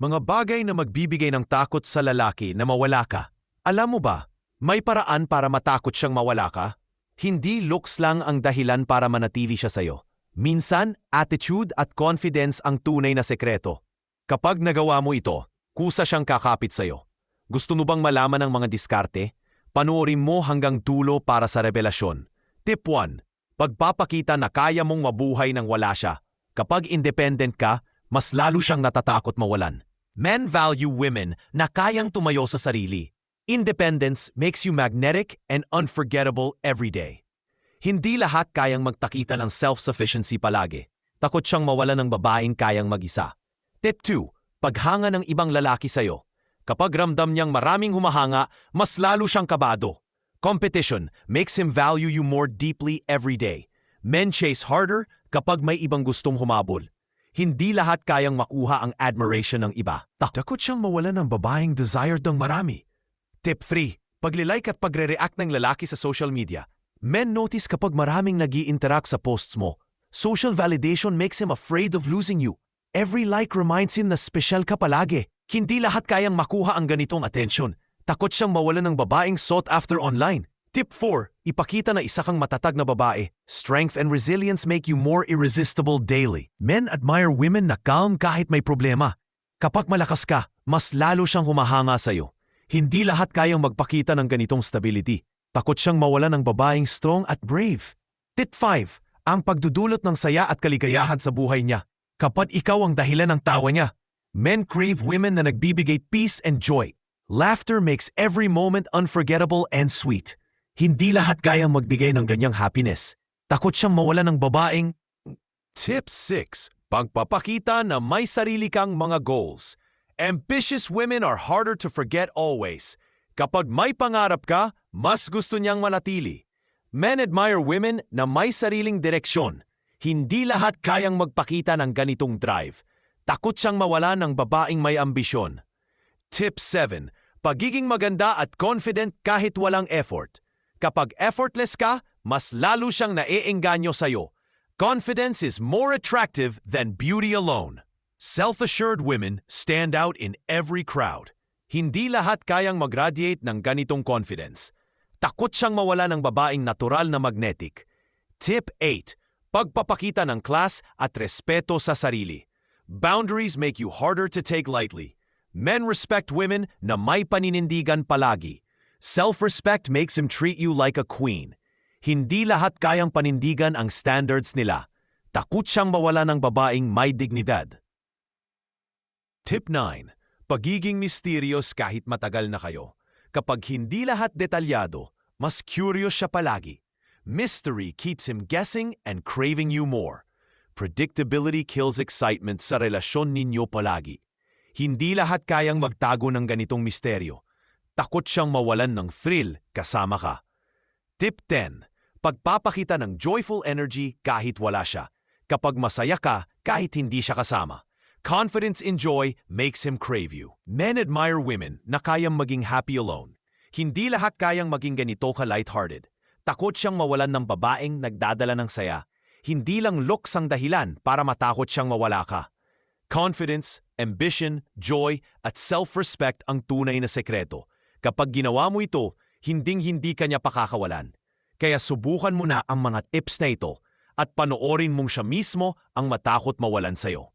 Mga bagay na magbibigay ng takot sa lalaki na mawala ka. Alam mo ba, may paraan para matakot siyang mawala ka? Hindi looks lang ang dahilan para manatili siya sa'yo. Minsan, attitude at confidence ang tunay na sekreto. Kapag nagawa mo ito, kusa siyang kakapit sa'yo. Gusto mo bang malaman ang mga diskarte? Panuorin mo hanggang dulo para sa revelasyon. Tip 1. Pagpapakita na kaya mong mabuhay nang wala siya. Kapag independent ka, mas lalo siyang natatakot mawalan. Men value women na kayang tumayo sa sarili. Independence makes you magnetic and unforgettable every day. Hindi lahat kayang magtakita ng self-sufficiency palagi. Takot siyang mawalan ng babaeng kayang mag-isa. Tip 2. Paghanga ng ibang lalaki sa'yo. Kapag ramdam niyang maraming humahanga, mas lalo siyang kabado. Competition makes him value you more deeply every day. Men chase harder kapag may ibang gustong humabol. Hindi lahat kayang makuha ang admiration ng iba. Takot siyang mawalan ng babaeng desired ng marami. Tip 3. Paglilike at pagre-react ng lalaki sa social media. Men notice kapag maraming nag interact sa posts mo. Social validation makes him afraid of losing you. Every like reminds him na special ka palagi. Hindi lahat kayang makuha ang ganitong atensyon. Takot siyang mawalan ng babaeng sought after online. Tip 4. Ipakita na isa kang matatag na babae. Strength and resilience make you more irresistible daily. Men admire women na calm kahit may problema. Kapag malakas ka, mas lalo siyang humahanga sa'yo. Hindi lahat kayang magpakita ng ganitong stability. Takot siyang mawalan ng babaeng strong at brave. Tip 5. Ang pagdudulot ng saya at kaligayahan sa buhay niya. Kapag ikaw ang dahilan ng tawa niya. Men crave women na nagbibigay peace and joy. Laughter makes every moment unforgettable and sweet. Hindi lahat kayang magbigay ng ganyang happiness. Takot siyang mawalan ng babaeng... Tip 6. Pagpapakita na may sarili kang mga goals. Ambitious women are harder to forget always. Kapag may pangarap ka, mas gusto niyang manatili. Men admire women na may sariling direksyon. Hindi lahat kayang magpakita ng ganitong drive. Takot siyang mawala ng babaeng may ambisyon. Tip 7. Pagiging maganda at confident kahit walang effort. Kapag effortless ka, mas lalo siyang naiengganyo sa'yo. Confidence is more attractive than beauty alone. Self-assured women stand out in every crowd. Hindi lahat kayang mag-radiate ng ganitong confidence. Takot siyang mawala ng babaeng natural na magnetic. Tip 8. Pagpapakita ng class at respeto sa sarili. Boundaries make you harder to take lightly. Men respect women na may paninindigan palagi. Self-respect makes him treat you like a queen. Hindi lahat kayang panindigan ang standards nila. Takot siyang mawala ng babaeng may dignidad. Tip 9. Pagiging misterious kahit matagal na kayo. Kapag hindi lahat detalyado, mas curious siya palagi. Mystery keeps him guessing and craving you more. Predictability kills excitement sa relasyon ninyo palagi. Hindi lahat kayang magtago ng ganitong misteryo. Takot siyang mawalan ng thrill kasama ka. Tip 10. Pagpapakita ng joyful energy kahit wala siya. Kapag masaya ka kahit hindi siya kasama. Confidence in joy makes him crave you. Men admire women na kayang maging happy alone. Hindi lahat kayang maging ganito ka lighthearted. Takot siyang mawalan ng babaeng nagdadala ng saya. Hindi lang looks ang dahilan para matakot siyang mawala ka. Confidence, ambition, joy, at self-respect ang tunay na sekreto. Kapag ginawa mo ito, hinding-hindi ka niya pakakawalan. Kaya subukan mo na ang mga tips na ito at panoorin mong siya mismo ang matakot mawalan sa'yo.